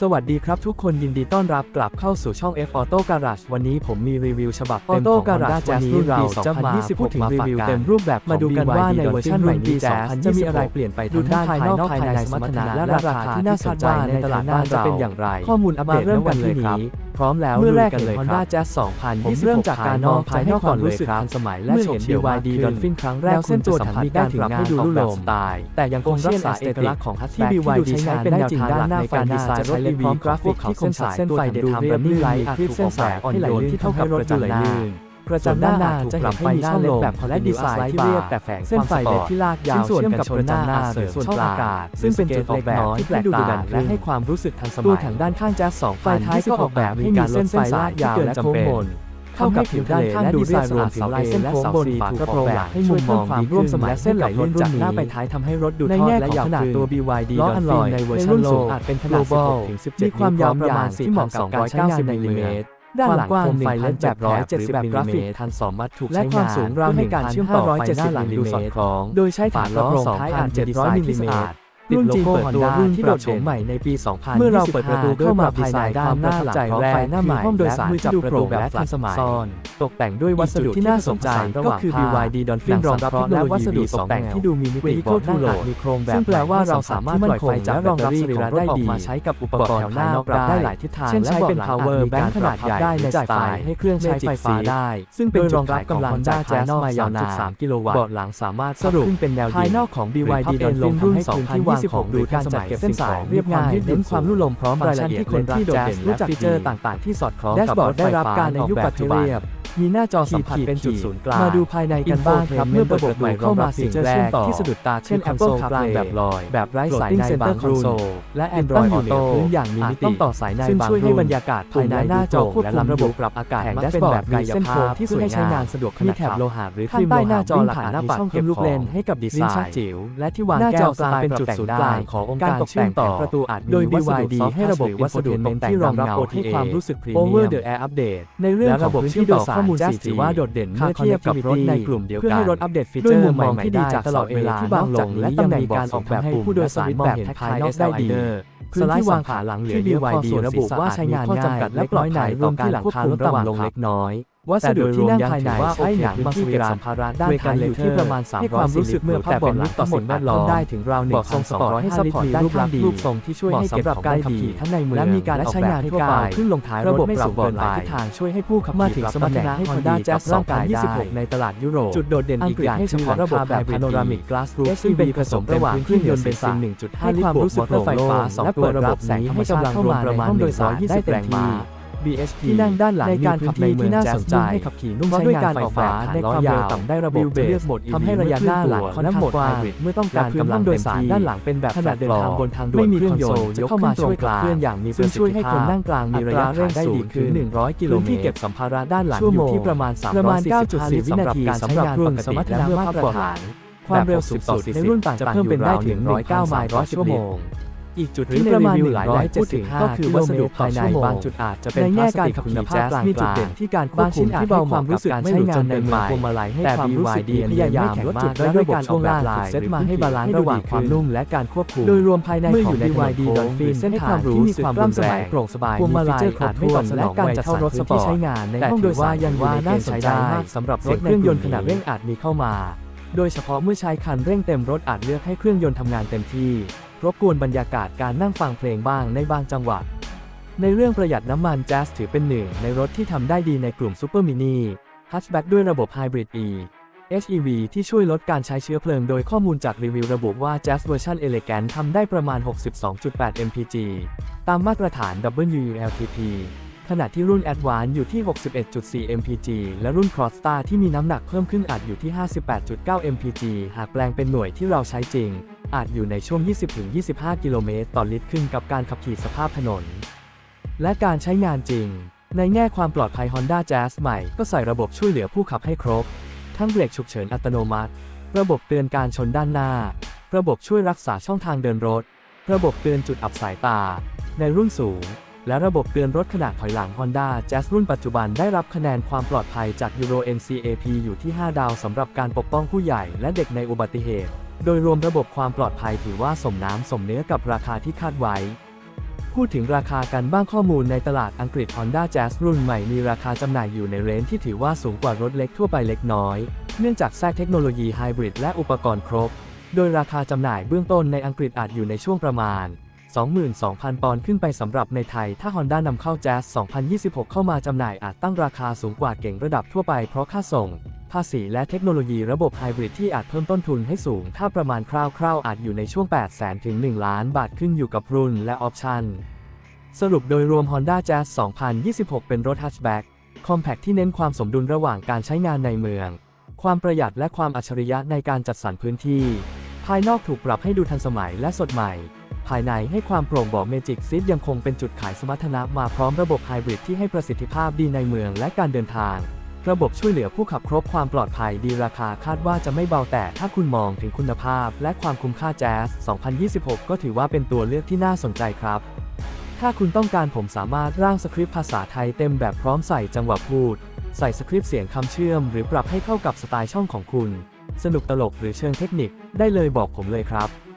สวัสดีครับทุกคนยินดีต้อนรับกลับเข้าสู่ช่อง F Auto Garage วันนี้ผมมีรีวิวฉบับเต็มของ Honda Jazz รุ่นปี2020พูดถึงรีวิวเต็มรูปแบบมาดูกันว่าในเวอร์ชันใหม่นี้ Jazz จะมีอะไรเปลี่ยนไปทั้งด้านภายนอกภายในสมรรถนะและราคาที่น่าสนใจในตลาดบ้านจะเป็นอย่างไร ข้อมูลอัปเดตเริ่มกันที่นี้พร้ อมแล้วเมื่อแรกลุยกันเลยเห็น Honda Jazz 2020ผมเริ่มจากการมองภายนอกก่อนเลยครับสมัยและเมื่อโฉเห็มนเดียว BYD BYD Dolphin ครั้งแรกเส้นตัวถังมีการปรับให้ดูลุ่มสไตล์แต่ยังคงรักษาเอกลักษณ์ของฮัตที่ BYD ใช้เป็นแนวทางด้านหน้าไฟหน้าจะรถ EV พร้อมกราฟิกที่คมสายเส้นไฟเดทามรันนิ่งไลท์คลิปเส้นสายอ่อนโยนที่เท่ากับรถอยู่ไหลลื่น กระจังด้านหน้าจะเห็นให้มีช่องเล็กแบบคอลเลดีไซน์ที่เรียบแต่แฝงเส้นไฟเล็กที่ลากยาวเชื่อมกับกระจังหน้าเสริมส่วนกลางซึ่งเป็นจุดออกแบบที่แปลกตาและให้ความรู้สึกทันสมัยตัวถังด้านข้างแจ๊สสองไฟท้ายก็ออกแบบให้มีเส้นไฟลากยาวและโค้งมนเข้ากับผิวด้านข้างดูเรียบรวมถึงลายเส้นโค้งบนฝากระโปรงหลังให้มุมมองดีร่วมสมัยเส้นไหลลื่นจากหน้าไปท้ายทำให้รถดูทอดและยาวขนาดตัว BYD ล้ออันลอยในเวอร์ชันโลอาจเป็นขนาด16ถึง17มีความยาวประมาณที่เหมาะกับการใช้งานในมิลลิเมตร ด้านหลังกว้างไฟเลนส์แบบ170แบบกราฟิกทันสอมัดถูกและความสูงราวให้การเชื่อมต่อไฟหน้าหลังดูสอดคล้องโดยใช้ฝาล้อสองท้ายอ่าน700มิลลิเมตร รุ่นจีนเปิดตัวรุ่นที่โดดโฉมใหม่ในปี 2000เมื่อเราเปิดประตูเข้ามาภายในด้านหน้าใจแรกหน้าใหม่ห้องโดยสารที่จับประตูแบบทันสมัยตกแต่งด้วยวัสดุที่น่าสนใจก็คือ BYD Dolphin รองรับเทคโนโลยีตกแต่งที่ดูมีมิติบอกนั่งอาจมีโครงแบบซึ่งแปลว่าเราสามารถปล่อยไฟจากรองรับสรีระได้ดีมาใช้กับอุปกรณ์แถวหน้ารับได้หลายทิศทางเช่นใช้เป็น power bank ขนาดใหญ่ได้ในสไตล์ให้เครื่องใช้ไฟฟ้าได้ ซึ่งเป็นรองรับกำลังจากภายนอกมายาวนาน3กิโลวัตต์เบาะหลังสามารถสรุปขึ้นเป็นแนวภายนอกของ BYD Dolphin รุ่น2026ดูการจัดเก็บเส้นสายเรียบง่ายเน้นความรุ่ลมพร้อมรายละเอียดที่คนที่โดดเด่นรู้จักฟีเจอร์ต่าง ๆ ที่สอดคล้องกับรถได้รับการในยุคปัจจุบัน มีหน้าจอสัมผัสเป็นจุดศูนย์กลาง มาดูภายในกันบ้างครับ เมื่อระบบใหม่เข้ามาสิ่งแรกที่สะดุดตาเช่น Apple CarPlay แบบลอย แบบไร้สายในบางรุ่นและ Android Auto พื้นอย่างมีมิติต้องต่อสายในซึ่งช่วยให้บรรยากาศภายในหน้าจอควบคุมระบบปรับอากาศมักเป็นแบบกายภาพที่สวยงามใช้งานสะดวกมีแถบโลหะหรือครีมโลหะจอหลักหน้าปัดเพิ่มลูกเล่นให้กับดีไซน์จิ๋วและที่วางแก้วกลางเป็นจุดศูนย์กลางขององค์การตกแต่งต่อประตูอาจโดย BYD ให้ระบบวัสดุตกแต่งที่รองรับ OTA ให้ความรู้สึกพรีเมียม Over the Air Update ในเรื่องของพื้นที่โดยสารข้อมูล 4G ถือว่าโดดเด่นเมื่อเทียบกับรถในกลุ่มเดียวกันเพื่อให้รถอัปเดตฟีเจอร์ใหม่ๆได้ตลอดเวลาที่บางลงและตำแหน่งการออกแบบผู้โดยสารมองเห็นภายนอกได้ดีพื้นที่วางขาหลังเหลือเยอะพอส่วนระบุว่าใช้งานง่ายและปลอดภัยรวมที่หลังคารถระหว่างลงเล็กน้อย วัสดุที่นั่งภายในใช้หนังบางส่วนเก็บสัมภาระด้านท้ายอยู่ที่ประมาณ3ให้ความรู้สึกเมื่อพับบอร์ดหลังต่อสิ่งแวดล้อมได้ถึงราวหนึ่งทรงสปอร์ตให้ซัพพอร์ตด้านข้างดีรูปทรงที่ช่วยให้เก็บการขับขี่ทั้งในเมืองและมีการใช้งานทั่วไปขึ้นลงท้ายระบบไม่สูงเกินไปทิศทางช่วยให้ผู้ขับขี่มาถึงสมรรถนะให้ Honda Jazz ร่างกาย 26 ในตลาดยุโรปจุดโดดเด่นอีกอย่างให้เฉพาะระบบแบบ Panoramic Glass Roof ซึ่งเป็นผสมระหว่างเครื่องยนต์เบนซิน1.5ลิตรบวกมอเตอร์ไฟฟ้า2ตัวระบบนี้ให้กำลังรวมประมาณ120แรงม้า BHP ที่นั่งด้านหลังในการขับขี่ที่น่าสนใจให้ขับขี่นุ่มใช้ด้วยการออกแบบในความเร็วต่ำได้ระบบเลือกโหมดทำให้ระยะหน้าหลังค่อนข้างกว้างเมื่อต้องการกำลังโดยสารด้านหลังเป็นแบบขนาดเดินทางบนทางด่วนไม่มีเครื่องยนต์จะเข้ามาช่วยขับเคลื่อนอย่างมีประสิทธิภาพช่วยให้คนนั่งกลางมีระยะทางได้ดีขึ้น100กิโลเมตรที่เก็บสัมภาระด้านหลังอยู่ที่ประมาณ3ประมาณ9.4วินาทีสำหรับเครื่องสมรรถนะมาตรฐานความเร็วสูงสุดในรุ่นต่างๆจะเพิ่มเป็นได้ถึง109ไมล์ต่อชั่วโมง อีกจุดที่ในรีวิวหลายร้อยพูดถึงก็คือวัสดุภายในบางจุดอาจจะเป็นในแง่การขับขี่แจ๊สมีจุดเด่นที่การควบคุมที่เบาความรู้สึกการใช้งานในเมืองพวงมาลัยให้ความรู้สึกดีพยายามลดจุดและด้วยการช่วงล่างถูกเซตมาให้บาลานซ์ระหว่างความนุ่มและการควบคุมโดยรวมภายในของ BYD Dolphin เส้นทางที่มีความร่ำสมัยโปร่งสบายพวงมาลัยอาจไม่ตอบสนองและการจัดเข้ารถสปอร์ตใช้งานในห้องโดยสารยังว่าน่าสนใจมากสำหรับรถเครื่องยนต์ขนาดเร่งอาจมีเข้ามา โดยเฉพาะเมื่อใช้คันเร่งเต็มรถอาจเลือกให้เครื่องยนต์ทำงานเต็มที่ รบกวนบรรยากาศการนั่งฟังเพลงบ้างในบางจังหวะ ในเรื่องประหยัดน้ำมัน Jazz ถือเป็นหนึ่งในรถที่ทำได้ดีในกลุ่มซูเปอร์มินิฮัชแบ็กด้วยระบบ Hybrid E HEV ที่ช่วยลดการใช้เชื้อเพลิงโดยข้อมูลจากรีวิวระบุว่า Jazz Version Elegant ทำได้ประมาณ 62.8 mpg ตามมาตรฐาน WLTP ขณะที่รุ่น Advance อยู่ที่ 61.4 mpg และรุ่น Crossstar ที่มีน้ำหนักเพิ่มขึ้นอาจอยู่ที่ 58.9 mpg หากแปลงเป็นหน่วยที่เราใช้จริง อาจอยู่ในช่วง 20-25 กิโลเมตรต่อลิตรขึ้นกับการขับขี่สภาพถนน และการใช้งานจริง ในแง่ความปลอดภัย Honda Jazz ใหม่ก็ใส่ระบบช่วยเหลือผู้ขับให้ครบ ทั้งเบรกฉุกเฉินอัตโนมัติ ระบบเตือนการชนด้านหน้า ระบบช่วยรักษาช่องทางเดินรถ ระบบเตือนจุดอับสายตา ในรุ่นสูง และระบบเตือนรถขณะถอยหลัง Honda Jazz รุ่นปัจจุบันได้รับคะแนนความปลอดภัยจาก Euro NCAP อยู่ที่ 5 ดาวสำหรับการปกป้องผู้ใหญ่และเด็กในอุบัติเหตุ โดยรวมระบบความปลอดภัยถือว่าสมน้ำสมเนื้อกับราคาที่คาดไว้ พูดถึงราคากันบ้างข้อมูลในตลาดอังกฤษ Honda Jazz รุ่นใหม่มีราคาจำหน่ายอยู่ในเรนจ์ที่ถือว่าสูงกว่ารถเล็กทั่วไปเล็กน้อย เนื่องจากแทรกเทคโนโลยีไฮบริดและอุปกรณ์ครบ โดยราคาจำหน่ายเบื้องต้นในอังกฤษอาจอยู่ในช่วงประมาณ 22,000 ปอนด์ขึ้นไปสำหรับในไทย ถ้า Honda นำเข้า Jazz 2026 เข้ามาจำหน่ายอาจตั้งราคาสูงกว่าเก่งระดับทั่วไปเพราะค่าส่ง ภาษีและเทคโนโลยีระบบไฮบริดที่อาจเพิ่มต้นทุนให้สูง ถ้าประมาณคร่าวๆ อาจอยู่ในช่วง 800,000ถึง 1 ล้านบาทขึ้นอยู่กับรุ่นและออปชันสรุปโดยรวม Honda Jazz 2026 เป็นรถ hatchback compact ที่เน้นความสมดุลระหว่างการใช้งานในเมือง ความประหยัดและความอัจฉริยะในการจัดสรรพื้นที่ ภายนอกถูกปรับให้ดูทันสมัยและสดใหม่ ภายในให้ความโปร่งบอก Magic Seat ยังคงเป็นจุดขายสมรรถนะมาพร้อมระบบไฮบริดที่ให้ประสิทธิภาพดีในเมืองและการเดินทาง ระบบช่วยเหลือผู้ขับครบความปลอดภัยดีราคาคาดว่าจะไม่เบาแต่ถ้าคุณมองถึงคุณภาพและความคุ้มค่า Jazz 2026 ก็ถือว่าเป็นตัวเลือกที่น่าสนใจครับ ถ้าคุณต้องการผมสามารถร่างสคริปต์ภาษาไทยเต็มแบบพร้อมใส่จังหวะพูด ใส่สคริปต์เสียงคำเชื่อม หรือปรับให้เข้ากับสไตล์ช่องของคุณ สนุกตลกหรือเชิงเทคนิค ได้เลยบอกผมเลยครับ